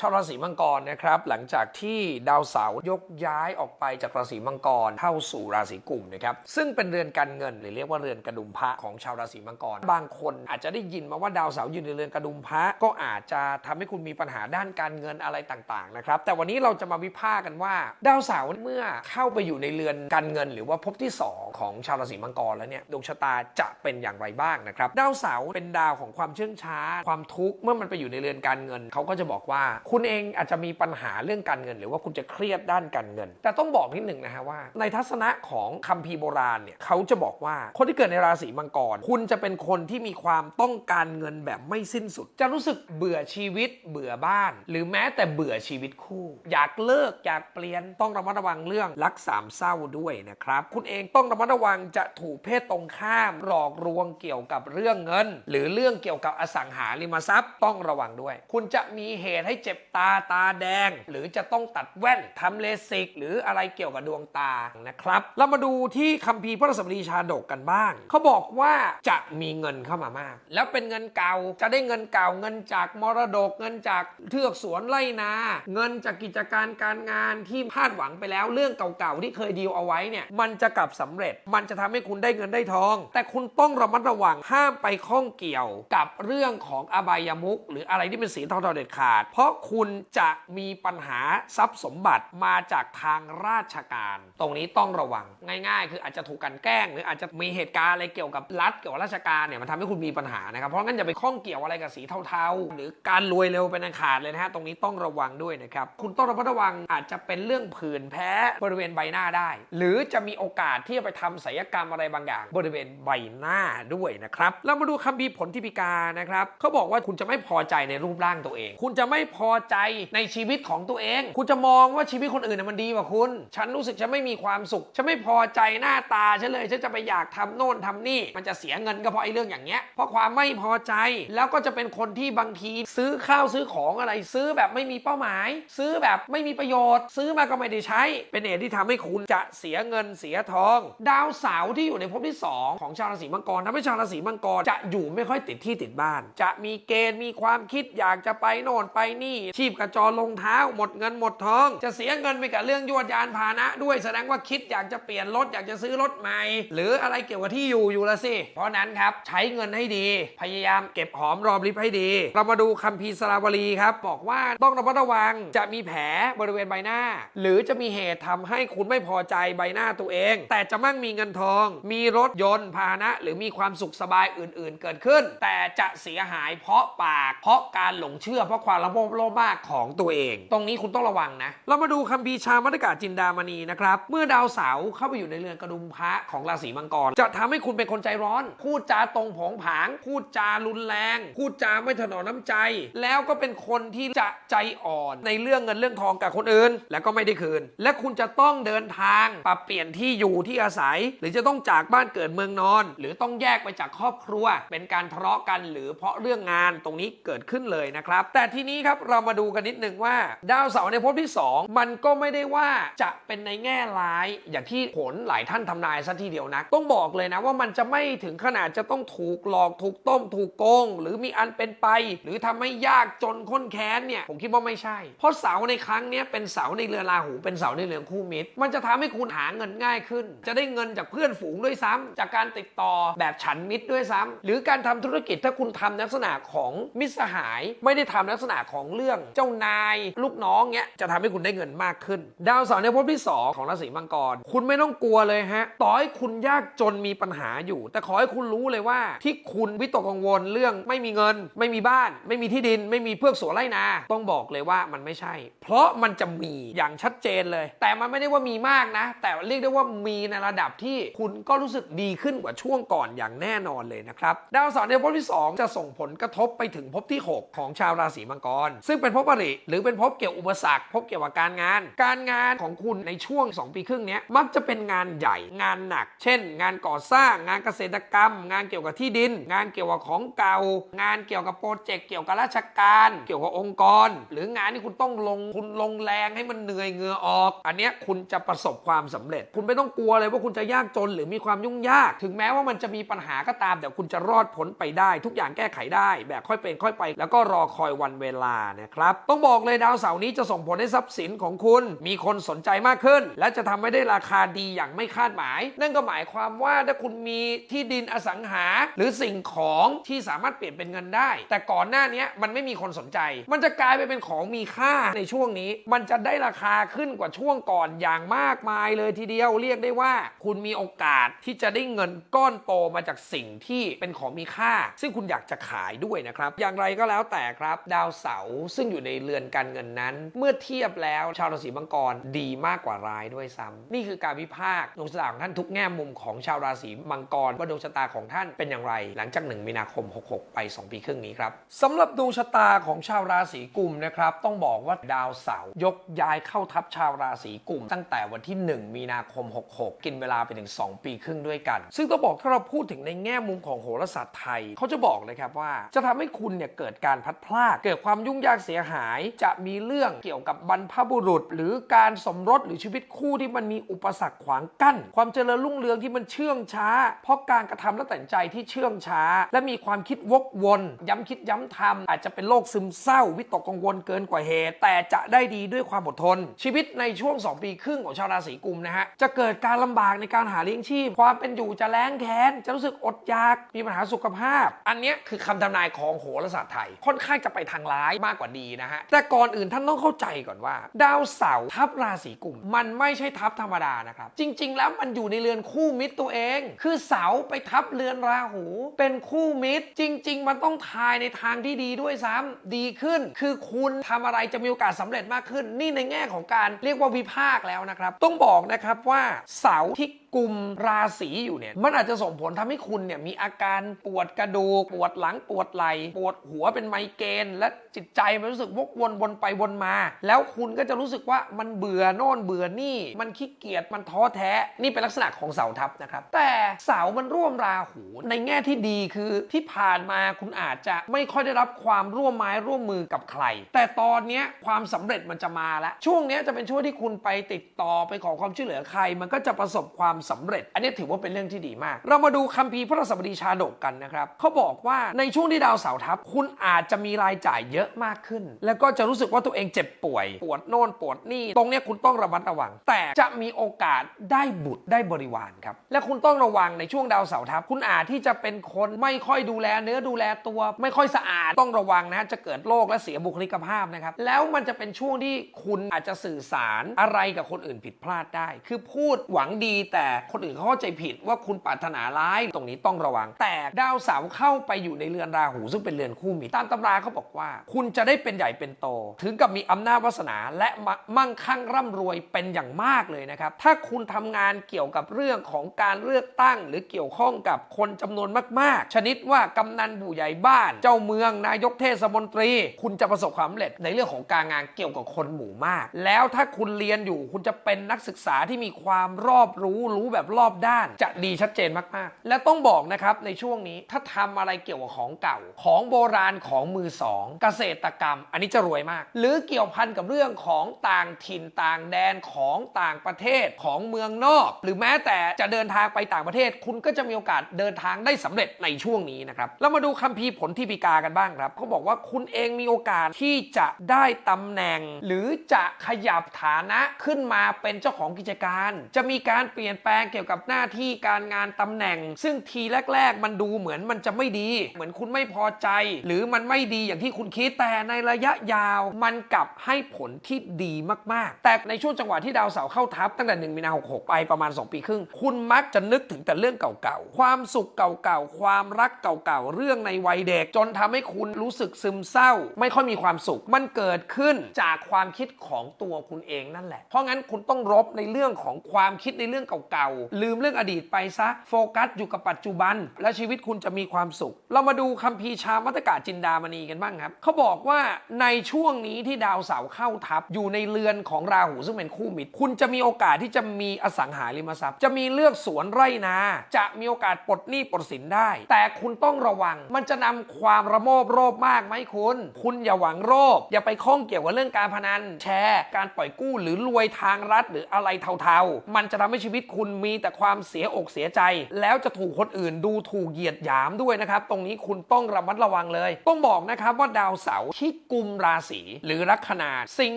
ชาวราศีมังกรนะครับ หลังจากที่ดาวเสาร์ยกย้ายออกไปจากราศีมังกรเข้าสู่ราศีกุมนะครับซึ่งเป็นเรือนการเงินหรือเรียกว่าเรือนกระดุมพระของชาวราศีมังกร บางคนอาจจะได้ยินมาว่าดาวเสาร์อยู่ในเรือนกระดุมพระก็อาจจะทำให้คุณมีปัญหาด้านการเงินอะไรต่างๆนะครับแต่วันนี้เราจะมาวิพากษ์กันว่า ดาวเสาร์เมื่อเข้าไปอยู่ในเรือนการเงิน หรือว่าภพที่สองของชาวราศีมังกรแล้วเนี่ยดวงชะตาจะเป็นอย่างไรบ้างนะครับดาวเสาร์เป็นดาวของความเชื่องช้า ความทุกข์เมื่อมันไปอยู่ในเรือนการเงินเขาก็จะบอกว่าคุณเองอาจจะมีปัญหาเรื่องการเงิน หรือว่าคุณจะเครียดด้านการเงิน แต่ต้องบอกนิดหนึ่งนะฮะว่า ในทัศนะของคัมภีร์โบราณเนี่ยเขาจะบอกว่าคนที่เกิดในราศีมังกร คุณจะเป็นคนที่มีความต้องการเงินแบบไม่สิ้นสุด จะรู้สึกเบื่อชีวิต เบื่อบ้าน หรือแม้แต่เบื่อชีวิตคู่ อยากเลิกอยากเปลี่ยนต้องระมัดระวังเรื่องรักสามเศร้าด้วยนะครับคุณเองต้องระมัดระวังจะถูกเพศตรงข้ามหลอกลวงเกี่ยวกับเรื่องเงิน หรือเรื่องเกี่ยวกับอสังหาริมทรัพย์ต้องระวังด้วย คุณจะมีเหตุให้เจ็บตาตาแดง หรือจะต้องตัดแว่นทำเลสิก หรืออะไรเกี่ยวกับดวงตานะครับ เรามาดูที่คัมภีร์พระสมรีชาดกกันบ้าง เขาบอกว่าจะมีเงินเข้ามามาก แล้วเป็นเงินเก่าจะได้เงินเก่าเงินจากมรดกเงินจากเทือกสวนไร่นา เงินจากกิจการการงานที่พลาดหวังไปแล้วเรื่องเก่าๆที่เคยดีลเอาไว้เนี่ยมันจะกลับสำเร็จ มันจะทำให้คุณได้เงินได้ทอง แต่คุณต้องระมัดระวังห้ามไปข้องเกี่ยวกับเรื่องของอบายมุกหรืออะไรที่เป็นสีเทาๆเด็ดขาด เพราะคุณจะมีปัญหาทรัพย์สมบัติมาจากทางราชการ ตรงนี้ต้องระวังง่าย ๆ คืออาจจะถูกกันแกล้ง หรืออาจจะมีเหตุการณ์อะไรเกี่ยวกับรัฐเกี่ยวกับราชการเนี่ยมันทำให้คุณมีปัญหานะครับเพราะงั้นอย่าไปข้องเกี่ยวอะไรกับสีเทาๆ หรือการรวยเร็วเป็นอันขาดเลยนะฮะตรงนี้ต้องระวังด้วยนะครับคุณต้องระมัดระวังอาจจะเป็นเรื่องผื่นแพ้บริเวณใบหน้าได้ หรือจะมีโอกาสที่จะไปทำศัลยกรรมอะไรบางอย่าง บริเวณใบหน้าด้วยนะครับเรามาดูคำพีผลทิพิการนะครับเขาบอกว่าคุณจะไม่พอใจในรูปร่างตัวเอง คุณจะไม่พอใจในชีวิตของตัวเอง คุณจะมองว่าชีวิตคนอื่นน่ะมันดีกว่าคุณ ฉันรู้สึกฉันไม่มีความสุข ฉันไม่พอใจหน้าตาฉันเลย ฉันจะไปอยากทำโน่นทำนี่ มันจะเสียเงินก็เพราะไอ้เรื่องอย่างเงี้ย เพราะความไม่พอใจ แล้วก็จะเป็นคนที่บางทีซื้อข้าวซื้อของอะไรซื้อแบบไม่มีเป้าหมาย ซื้อแบบไม่มีประโยชน์ ซื้อมาก็ไม่ได้ใช้ เป็นเหตุที่ทำให้คุณจะเสียเงินเสียทอง ดาวเสาร์ที่อยู่ในภพที่สองของชาวราศีมังกรทำให้ชาวราศีมังกรจะอยู่ไม่ค่อยติดที่ติดบ้าน จะมีเกณฑ์มีความคิดอยากจะไปโน่นไปนี่ชีพกระจรลงเท้า หมดเงินหมดทอง จะเสียเงินไปกับเรื่องยวดยานพาหนะ ด้วยแสดงว่าคิดอยากจะเปลี่ยนรถอยากจะซื้อรถใหม่ หรืออะไรเกี่ยวกับที่อยู่อยู่ละสิ เพราะนั้นครับใช้เงินให้ดี พยายามเก็บหอมรอมริบให้ดี เรามาดูคัมภีร์สราวลีครับบอกว่าต้องระมัดระวังจะมีแผลบริเวณใบหน้า หรือจะมีเหตุทำให้คุณไม่พอใจใบหน้าตัวเอง แต่จะมั่งมีเงินทอง มีรถยนต์พาหนะ หรือมีความสุขสบายอื่น ๆ เกิดขึ้น แต่จะเสียหายเพราะปาก เพราะการหลงเชื่อเพราะความละโมบโลภมากของตัวเอง ตรงนี้คุณต้องระวังนะ เรามาดูคัมภีร์ชามัตกาจินดามณีนะครับ เมื่อดาวเสาร์เข้าไปอยู่ในเรือนกระดุมพระของราศีมังกร จะทำให้คุณเป็นคนใจร้อน พูดจาตรงโผงผาง พูดจารุนแรง พูดจาไม่ถนอมน้ำใจ แล้วก็เป็นคนที่จะใจอ่อน ในเรื่องเงินเรื่องทองกับคนอื่น แล้วก็ไม่ได้คืน และคุณจะต้องเดินทางปรับเปลี่ยนที่อยู่ที่อาศัย หรือจะต้องจากบ้านเกิดเมืองนอน หรือต้องแยกไปจากครอบครัว เป็นการทะเลาะกันหรือเพราะเรื่องงานตรงนี้เกิดขึ้นเลยนะครับ แต่ทีนี้ครับเรามาดูกันนิดนึงว่า ดาวเสาร์ในภพที่ 2 มันก็ไม่ได้ว่าจะเป็นในแง่ร้าย อย่างที่ผลหลายท่านทำนายซะทีเดียวนะ ต้องบอกเลยนะว่ามันจะไม่ถึงขนาดจะต้องถูกหลอกถูกต้ม ถูกโกง หรือมีอันเป็นไป หรือทำให้ยากจนข้นแค้นเนี่ยผมคิดว่าไม่ใช่ เพราะเสาในครั้งนี้เป็นเสาในเรือราหูเป็นเสาในเรือนคู่มิตร มันจะทำให้คุณหาเงินง่ายขึ้น จะได้เงินจากเพื่อนฝูงด้วยซ้ำจากการติดต่อแบบฉันมิตรด้วยซ้ำหรือการทำธุรกิจถ้าคุณทำลักษณะของมิตรสหาย ไม่ได้ทำลักษณะของเลือกรื่องเจ้านายลูกน้องเนี้ยจะทำให้คุณได้เงินมากขึ้น ดาวเสาร์ในภพที่ 2 ของราศีมังกร คุณไม่ต้องกลัวเลยฮะ ต่อให้คุณยากจนมีปัญหาอยู่ แต่ขอให้คุณรู้เลยว่า ที่คุณวิตกกังวลเรื่องไม่มีเงิน ไม่มีบ้าน ไม่มีที่ดิน ไม่มีเพื่อกสวนไร่นา ต้องบอกเลยว่ามันไม่ใช่ เพราะมันจะมีอย่างชัดเจนเลย แต่มันไม่ได้ว่ามีมากนะ แต่เรียกได้ว่ามีในระดับที่คุณก็รู้สึกดีขึ้นกว่าช่วงก่อนอย่างแน่นอนเลยนะครับดาวเสาร์ในภพที่ 2 จะส่งผลกระทบไปถึงภพที่ 6 ของชาวราศีมังกรซึ่งึ่งเป็นภพอริหรือเป็นภพเกี่ยวอุปสรรคภพเกี่ยวกับการงาน การงานของคุณในช่วง 2 ปีครึ่งนี้มักจะเป็นงานใหญ่งานหนัก เช่น งานก่อสร้างงานเกษตรกรรม งานเกี่ยวกับที่ดิน งานเกี่ยวกับของเก่า งานเกี่ยวกับโปรเจกต์เกี่ยวกับราชการ เกี่ยวกับองค์กร หรืองานที่คุณต้องลงทุนลงแรงให้มันเหนื่อยเงือออก อันนี้คุณจะประสบความสำเร็จ คุณไม่ต้องกลัวเลยว่าคุณจะยากจนหรือมีความยุ่งยาก ถึงแม้ว่ามันจะมีปัญหาก็ตามแต่คุณจะรอดพ้นไปได้ ทุกอย่างแก้ไขได้ แบบค่อยเป็นค่อยไป แล้วก็รอคอยวันเวลานะนะครับ ต้องบอกเลยดาวเสาร์นี้จะส่งผลให้ทรัพย์สินของคุณ มีคนสนใจมากขึ้น และจะทำให้ได้ราคาดีอย่างไม่คาดหมาย นั่นก็หมายความว่าถ้าคุณมีที่ดินอสังหา หรือสิ่งของที่สามารถเปลี่ยนเป็นเงินได้ แต่ก่อนหน้านี้มันไม่มีคนสนใจ มันจะกลายไปเป็นของมีค่าในช่วงนี้ มันจะได้ราคาขึ้นกว่าช่วงก่อนอย่างมากมายเลยทีเดียวเรียกได้ว่า คุณมีโอกาสที่จะได้เงินก้อนโตมาจากสิ่งที่เป็นของมีค่า ซึ่งคุณอยากจะขายด้วยนะครับ อย่างไรก็แล้วแต่ครับ ดาวเสาร์ซึ่งอยู่ในเรือนการเงินนั้น เมื่อเทียบแล้วชาวราศีมังกรดีมากกว่าร้ายด้วยซ้ำนี่คือการวิพากษ์ดวงชะตาของท่านทุกแง่มุมของชาวราศีมังกรว่าดวงชะตาของท่านเป็นอย่างไร หลังจาก 1 มีนาคม 66 ไป 2 ปีครึ่งนี้ครับสำหรับดวงชะตาของชาวราศีกุมนะครับต้องบอกว่าดาวเสาร์ยกย้ายเข้าทับชาวราศีกุม ตั้งแต่วันที่ 1 มีนาคม 66 กินเวลาไปถึง 2 ปีครึ่งด้วยกัน ซึ่งต้องบอกถ้าเราพูดถึงในแง่มุมของโหราศาสตร์ไทยเขาจะบอกเลยครับว่าจะทำให้คุณเนี่ยเกิดการพัดพลาดเกิดความยุ่งยากเสียหายจะมีเรื่องเกี่ยวกับบรรพบุรุษ หรือการสมรสหรือชีวิตคู่ที่มันมีอุปสรรคขวางกั้น ความเจริญรุ่งเรืองที่มันเชื่องช้า เพราะการกระทำและตัดใจที่เชื่องช้า และมีความคิดวกวน ย้ำคิดย้ำทำอาจจะเป็นโรคซึมเศร้า วิตกกังวลเกินกว่าเหตุ แต่จะได้ดีด้วยความอดทน ชีวิตในช่วง 2 ปีครึ่งของชาวราศีกุมนะฮะจะเกิดการลำบากในการหาเลี้ยงชีพ ความเป็นอยู่จะแล้งแค้นจะรู้สึกอดอยากมีปัญหาสุขภาพ อันนี้คือคำทำนายของโหราศาสตร์ไทยค่อนข้างจะไปทางร้ายมากกว่าดีนะฮะ แต่ก่อนอื่นท่านต้องเข้าใจก่อนว่า ดาวเสาร์ทับราศีกุม มันไม่ใช่ทับธรรมดานะครับ จริง ๆ แล้วมันอยู่ในเรือนคู่มิตรตัวเอง คือเสาไปทับเรือนราหู เป็นคู่มิตร จริง ๆ มันต้องทายในทางที่ดีด้วยซ้ำดีขึ้น คือคุณทำอะไรจะมีโอกาสสำเร็จมากขึ้น นี่ในแง่ของการเรียกว่าวิพากแล้วนะครับ ต้องบอกนะครับว่าเสาที่ กลุ่มราศีอยู่เนี่ยมันอาจจะส่งผลทำให้คุณเนี่ยมีอาการปวดกระดูกปวดหลังปวดไหล่ปวดหัวเป็นไมเกรนและจิตใจมันรู้สึกวกวนวนไปวนมา แล้วคุณก็จะรู้สึกว่ามันเบื่อโน่นเบื่อนี่ มันขี้เกียจมันท้อแท้นี่เป็นลักษณะของเสาทับนะครับ แต่เสามันร่วมราหูในแง่ที่ดีคือที่ผ่านมาคุณอาจจะไม่ค่อยได้รับความร่วมไม้ร่วมมือกับใคร แต่ตอนนี้ความสำเร็จมันจะมาแล้วช่วงนี้จะเป็นช่วงที่คุณไปติดต่อไปขอความช่วยเหลือใคร มันก็จะประสบความสำเร็จ อันนี้ถือว่าเป็นเรื่องที่ดีมาก เรามาดูคัมภีร์พระราชบดีชาดกกันนะครับเขาบอกว่าในช่วงที่ดาวเสาร์ทับ คุณอาจจะมีรายจ่ายเยอะมากขึ้น แล้วก็จะรู้สึกว่าตัวเองเจ็บป่วย ปวดโน่นปวดนี่ ตรงนี้คุณต้องระมัดระวัง แต่จะมีโอกาสได้บุตรได้บริวารครับ และคุณต้องระวังในช่วงดาวเสาร์ทับ คุณอาจที่จะเป็นคนไม่ค่อยดูแลเนื้อดูแลตัว ไม่ค่อยสะอาดต้องระวังนะจะเกิดโรคและเสียบุคลิกภาพนะครับแล้วมันจะเป็นช่วงที่คุณอาจจะสื่อสารอะไรกับคนอื่นผิดพลาดได้ คือพูดหวังดีแต่คนอื่นเขาเข้าใจผิดว่าคุณปรารถนาร้ายตรงนี้ต้องระวัง แต่ดาวเสาร์เข้าไปอยู่ในเรือนราหูซึ่งเป็นเรือนคู่มิตรตามตำราเขาบอกว่า คุณจะได้เป็นใหญ่เป็นโต ถึงกับมีอำนาจวาสนาและมั่งคั่งร่ำรวยเป็นอย่างมากเลยนะครับ ถ้าคุณทำงานเกี่ยวกับเรื่องของการเลือกตั้ง หรือเกี่ยวข้องกับคนจำนวนมาก ๆ ชนิดว่ากำนันผู้ใหญ่บ้าน เจ้าเมืองนายกเทศมนตรี คุณจะประสบความสำเร็จในเรื่องของการงานเกี่ยวกับคนหมู่มาก แล้วถ้าคุณเรียนอยู่คุณจะเป็นนักศึกษาที่มีความรอบรู้รู้แบบรอบด้านจะดีชัดเจนมากๆ และต้องบอกนะครับในช่วงนี้ถ้าทำอะไรเกี่ยวกับของเก่า ของโบราณของมือสองเกษตรกรรม อันนี้จะรวยมาก หรือเกี่ยวพันกับเรื่องของต่างถิ่นต่างแดนของต่างประเทศของเมืองนอก หรือแม้แต่จะเดินทางไปต่างประเทศ คุณก็จะมีโอกาสเดินทางได้สำเร็จในช่วงนี้นะครับเรามาดูคัมภีร์ผลที่ปีกากันบ้างครับเขาบอกว่าคุณเองมีโอกาสที่จะได้ตำแหน่ง หรือจะขยับฐานะขึ้นมาเป็นเจ้าของกิจการ จะมีการเปลี่ยนแปลงเกี่ยวกับหน้าที่การงานตำแหน่ง ซึ่งทีแรก ๆ มันดูเหมือนมันจะไม่ดี เหมือนคุณไม่พอใจ หรือมันไม่ดีอย่างที่คุณคิดแต่ในระยะยาว มันกลับให้ผลที่ดีมากๆ แต่ในช่วงจังหวะที่ดาวเสาร์เข้าทับตั้งแต่1มีนา66ไปประมาณ 2 ปีครึ่ง คุณมักจะนึกถึงแต่เรื่องเก่าๆ ความสุขเก่าๆ ความรักเก่าๆ เรื่องในวัยเด็ก จนทำให้คุณรู้สึกซึมเศร้า ไม่ค่อยมีความสุข มันเกิดขึ้นจากความคิดของตัวคุณเองนั่นแหละ เพราะงั้นคุณต้องรบในเรื่องของความคิดในเรื่องเก่า ลืมเรื่องอดีตไปซะ โฟกัสอยู่กับปัจจุบัน และชีวิตคุณจะมีความสุข เรามาดูคัมภีร์ชามัตกาจินดามณีกันบ้างครับเขาบอกว่าในช่วงนี้ที่ดาวเสาร์เข้าทับอยู่ในเรือนของราหูซึ่งเป็นคู่มิตร คุณจะมีโอกาสที่จะมีอสังหาริมทรัพย์ จะมีเลือกสวนไร่นา จะมีโอกาสปลดหนี้ปลดสินได้ แต่คุณต้องระวัง มันจะนำความระโมบโลภมากไหมคุณ คุณอย่าหวังโลภอย่าไปข้องเกี่ยวกับเรื่องการพนัน แชร์ การปล่อยกู้หรือรวยทางรัฐหรืออะไรเทาๆ มันจะทำให้ชีวิตคุณคุณมีแต่ความเสียอกเสียใจ แล้วจะถูกคนอื่นดูถูกเหยียดหยามด้วยนะครับ ตรงนี้คุณต้องระมัดระวังเลย ต้องบอกนะครับว่าดาวเสาร์ที่กุมราศีหรือลัคนาสิ่ง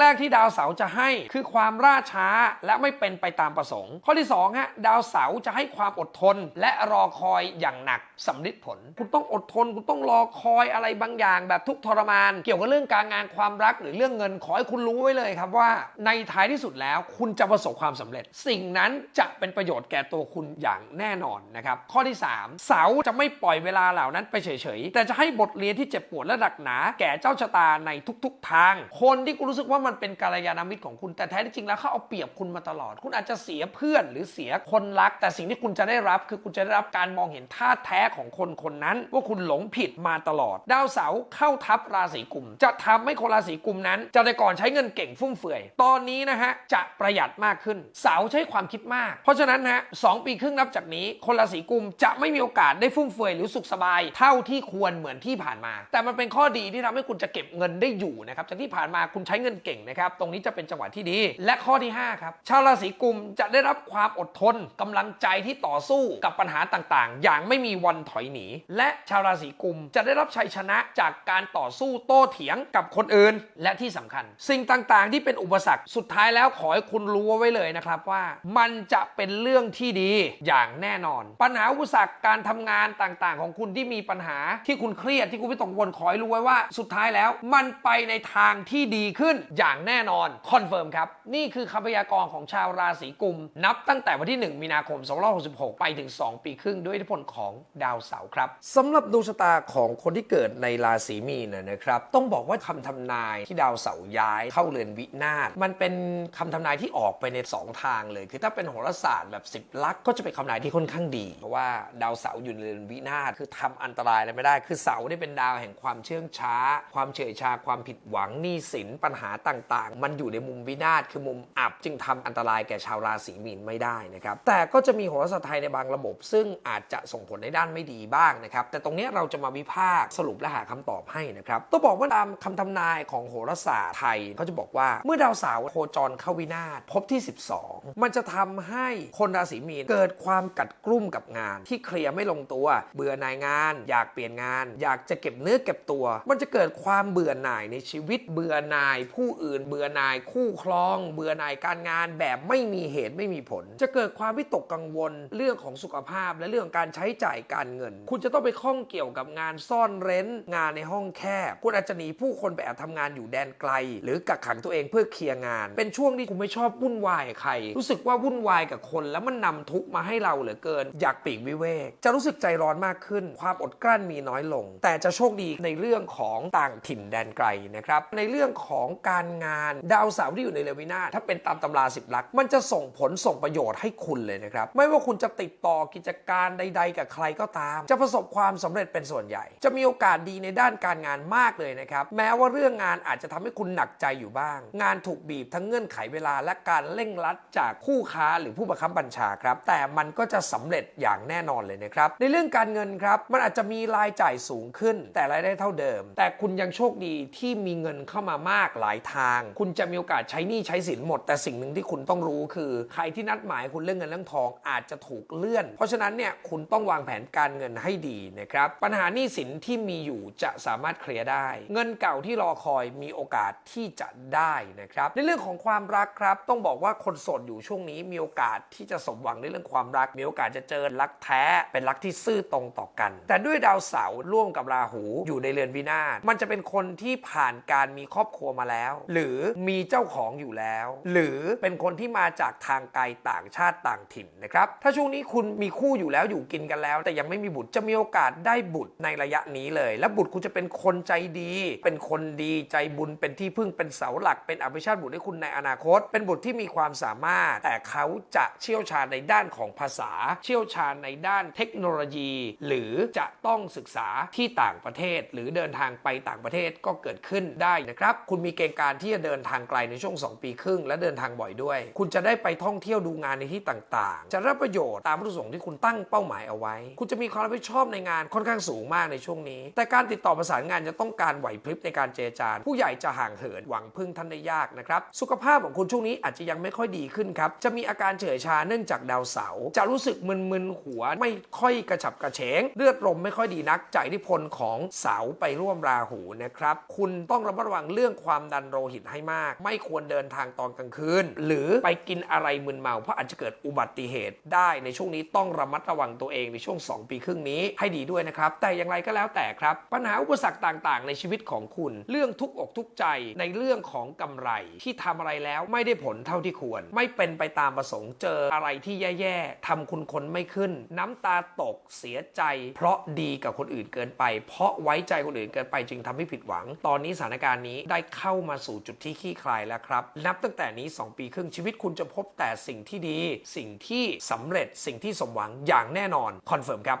แรกที่ดาวเสาร์จะให้คือความล่าช้าและไม่เป็นไปตามประสงค์ ข้อที่2ฮะดาวเสาร์จะให้ความอดทน และรอคอยอย่างหนักสำลิดผล คุณต้องอดทน คุณต้องรอคอยอะไรบางอย่าง แบบทุกทรมาน เกี่ยวกับเรื่องการงานความรักหรือเรื่องเงินขอให้คุณรู้ไว้เลยครับว่า ในท้ายที่สุดแล้วคุณจะประสบความสำเร็จ สิ่งนั้นจะเป็นประโยชน์แก่ตัวคุณอย่างแน่นอนนะครับ ข้อที่ 3 เสาจะไม่ปล่อยเวลาเหล่านั้นไปเฉยๆ แต่จะให้บทเรียนที่เจ็บปวดและหนักหนา แก่เจ้าชะตาในทุก ๆ ทาง คนที่คุณรู้สึกว่ามันเป็นกัลยาณมิตรของคุณแต่แท้ที่จริงแล้วเขาเอาเปรียบคุณมาตลอด คุณอาจจะเสียเพื่อนหรือเสียคนรัก แต่สิ่งที่คุณจะได้รับคือคุณจะได้รับการมองเห็นท่าแท้ของคนคนนั้น ว่าคุณหลงผิดมาตลอด ดาวเสาเข้าทับราศีกุม จะทำให้คนราศีกุมนั้นจะแต่ก่อนใช้เงินเก่งฟุ่มเฟือย ตอนนี้นะฮะจะประหยัดมากขึ้น เสาใช้ความคิดมาก เพราะฉะนั้นฮะสองปีครึ่งนับจากนี้ คนราศีกุมจะไม่มีโอกาสได้ฟุ่มเฟือยหรือสุขสบาย เท่าที่ควรเหมือนที่ผ่านมา แต่มันเป็นข้อดีที่ทำให้คุณจะเก็บเงินได้อยู่นะครับจากที่ผ่านมาคุณใช้เงินเก่งนะครับ ตรงนี้จะเป็นจังหวะที่ดี และข้อที่ 5 ครับ ชาวราศีกุมจะได้รับความอดทนกำลังใจที่ต่อสู้กับปัญหาต่างๆ อย่างไม่มีวันถอยหนี และชาวราศีกุมจะได้รับชัยชนะจากการต่อสู้โต้เถียงกับคนอื่น และที่สำคัญ สิ่งต่างๆ ที่เป็นอุปสรรคสุดท้ายแล้วขอให้คุณรู้ไว้เลยนะครับว่า มันจะเป็นเรื่องที่ดีอย่างแน่นอน ปัญหาอุปสรรคการทำงานต่างๆ ของคุณที่มีปัญหาที่คุณเครียดที่คุณวิตกกังวลขอให้รู้ไว้ว่าสุดท้ายแล้ว มันไปในทางที่ดีขึ้นอย่างแน่นอนคอนเฟิร์มครับ นี่คือคำพยากรณ์ของชาวราศีกุม นับตั้งแต่วันที่ 1 มีนาคม 2566 ไปถึง 2 ปีครึ่งด้วยอิทธิพลของดาวเสาร์ครับสำหรับดวงชะตาของคนที่เกิดในราศีมีนนะครับ ต้องบอกว่าคำทำนายที่ดาวเสาร์ย้ายเข้าเรือนวินาศมันเป็นคำทำนายที่ออกไปใน 2 ทางเลย คือถ้าเป็นโหราศาสตร์แบบ10 ลัก ก็จะเป็นคำนายที่ค่อนข้างดี เพราะว่าดาวเสาร์อยู่ในเรือนวินาศคือทำอันตรายอะไรไม่ได้ คือเสาร์เนี่ยเป็นดาวแห่งความเชื่องช้า ความเฉยชาความผิดหวังหนี้สินปัญหาต่างๆ มันอยู่ในมุมวินาศคือมุมอับจึงทำอันตรายแก่ชาวราศีมีนไม่ได้นะครับแต่ก็จะมีโหราศาสตร์ไทยในบางระบบ ซึ่งอาจจะส่งผลในด้านไม่ดีบ้างนะครับแต่ตรงนี้เราจะมาวิพากษ์สรุปและหาคำตอบให้นะครับต้องบอกว่าตามคำทำนายของโหราศาสตร์ไทยเขาจะบอกว่าเมื่อดาวเสาร์โคจรเข้าวินาศพบที่ 12 มันจะทำให้คนราศีมีนเกิดความกัดกรุ่มกับงาน ที่เคลียร์ไม่ลงตัว เบื่อหน่ายงาน อยากเปลี่ยนงาน อยากจะเก็บเนื้อเก็บตัว มันจะเกิดความเบื่อหน่ายในชีวิต เบื่อหน่ายผู้อื่น เบื่อหน่ายคู่ครอง เบื่อหน่ายการงานแบบไม่มีเหตุไม่มีผล จะเกิดความวิตกกังวลเรื่องของสุขภาพและเรื่องการใช้จ่ายการเงิน คุณจะต้องไปข้องเกี่ยวกับงานซ่อนเร้น งานในห้องแคบ คุณอาจจะหนีผู้คนไปแอบทำงานอยู่แดนไกล หรือกักขังตัวเองเพื่อเคลียร์งาน เป็นช่วงที่คุณไม่ชอบวุ่นวายใคร รู้สึกว่าวุ่นวายกับคนแล้วมันนำทุกมาให้เราเหลือเกิน อยากปีกวิเวก จะรู้สึกใจร้อนมากขึ้น ความอดกลั้นมีน้อยลง แต่จะโชคดีในเรื่องของต่างถิ่นแดนไกลนะครับ ในเรื่องของการงานดาวเสาร์ที่อยู่ในเรวินาถ้าเป็นตามตำราสิบลักษณ์มันจะส่งผลส่งประโยชน์ให้คุณเลยนะครับ ไม่ว่าคุณจะติดต่อกิจการใด ๆ กับใครก็ตาม จะประสบความสำเร็จเป็นส่วนใหญ่ จะมีโอกาสดีในด้านการงานมากเลยนะครับแม้ว่าเรื่องงานอาจจะทำให้คุณหนักใจอยู่บ้าง งานถูกบีบทั้งเงื่อนไขเวลาและการเร่งรัดจากคู่ค้าหรือผู้บังคับคับบัญชาครับ แต่มันก็จะสำเร็จอย่างแน่นอนเลยนะครับ ในเรื่องการเงินครับ มันอาจจะมีรายจ่ายสูงขึ้น แต่รายได้เท่าเดิม แต่คุณยังโชคดีที่มีเงินเข้ามามากหลายทาง คุณจะมีโอกาสใช้หนี้ใช้สินหมด แต่สิ่งหนึ่งที่คุณต้องรู้คือ ใครที่นัดหมายคุณเรื่องเงินเรื่องทองอาจจะถูกเลื่อน เพราะฉะนั้นเนี่ยคุณต้องวางแผนการเงินให้ดีนะครับ ปัญหาหนี้สินที่มีอยู่จะสามารถเคลียร์ได้ เงินเก่าที่รอคอยมีโอกาสที่จะได้นะครับ ในเรื่องของความรักครับ ต้องบอกว่าคนโสดอยู่ช่วงนี้มีโอกาสที่จะสมหวังในเรื่องความรัก มีโอกาสจะเจอรักแท้เป็นรักที่ซื่อตรงต่อกัน แต่ด้วยดาวเสาร์ร่วมกับราหูอยู่ในเรือนวินาศมันจะเป็นคนที่ผ่านการมีครอบครัวมาแล้ว หรือมีเจ้าของอยู่แล้ว หรือเป็นคนที่มาจากทางไกลต่างชาติต่างถิ่นนะครับถ้าช่วงนี้คุณมีคู่อยู่แล้วอยู่กินกันแล้ว แต่ยังไม่มีบุตรจะมีโอกาสได้บุตรในระยะนี้เลย และบุตรคุณจะเป็นคนใจดี เป็นคนดีใจบุญเป็นที่พึ่งเป็นเสาหลัก เป็นอภิชาติบุตรให้คุณในอนาคต เป็นบุตรที่มีความสามารถ แต่เขาจะเชี่ยวชาญในด้านของภาษา เชี่ยวชาญในด้านเทคโนโลยี หรือจะต้องศึกษาที่ต่างประเทศ หรือเดินทางไปต่างประเทศก็เกิดขึ้นได้นะครับ คุณมีเกณฑ์การที่จะเดินทางไกลในช่วง 2 ปีครึ่ง และเดินทางบ่อยด้วย คุณจะได้ไปท่องเที่ยวดูงานในที่ต่างๆ จะรับประโยชน์ตามวัตถุประสงค์ที่คุณตั้งเป้าหมายเอาไว้ คุณจะมีความรับผิดชอบในงานค่อนข้างสูงมากในช่วงนี้ แต่การติดต่อประสานงานจะต้องการไหวพริบในการเจรจาผู้ใหญ่จะห่างเหินหวังพึ่งท่านได้ยากนะครับ สุขภาพของคุณช่วงนี้อาจจะยังไม่ค่อยดีขึ้นครับ จะมีอาการเฉื่อยชาาเนื่องจากดาวเสาร์จะรู้สึกมึนๆหัวไม่ค่อยกระฉับกระเฉง เลือดลมไม่ค่อยดีนักจากอิทธิพลของเสาร์ไปร่วมราหูนะครับ คุณต้องระมัดระวังเรื่องความดันโลหิตให้มาก ไม่ควรเดินทางตอนกลางคืน หรือไปกินอะไรมึนเมาเพราะอาจจะเกิดอุบัติเหตุได้ในช่วงนี้ต้องระมัดระวังตัวเองในช่วง 2 ปีครึ่งนี้ให้ดีด้วยนะครับ แต่อย่างไรก็แล้วแต่ครับ ปัญหาอุปสรรคต่างๆ ในชีวิตของคุณ เรื่องทุกอกทุกใจในเรื่องของกำไรที่ทำอะไรแล้วไม่ได้ผลเท่าที่ควร ไม่เป็นไปตามประสงค์เจออะไรที่แย่ๆทำคุณคนไม่ขึ้น น้ำตาตกเสียใจ เพราะดีกับคนอื่นเกินไป เพราะไว้ใจคนอื่นเกินไปจึงทำให้ผิดหวัง ตอนนี้สถานการณ์นี้ได้เข้ามาสู่จุดที่ขี้คลายแล้วครับ นับตั้งแต่นี้ 2 ปีครึ่งชีวิตคุณจะพบแต่สิ่งที่ดี สิ่งที่สำเร็จสิ่งที่สมหวังอย่างแน่นอนคอนเฟิร์มครับ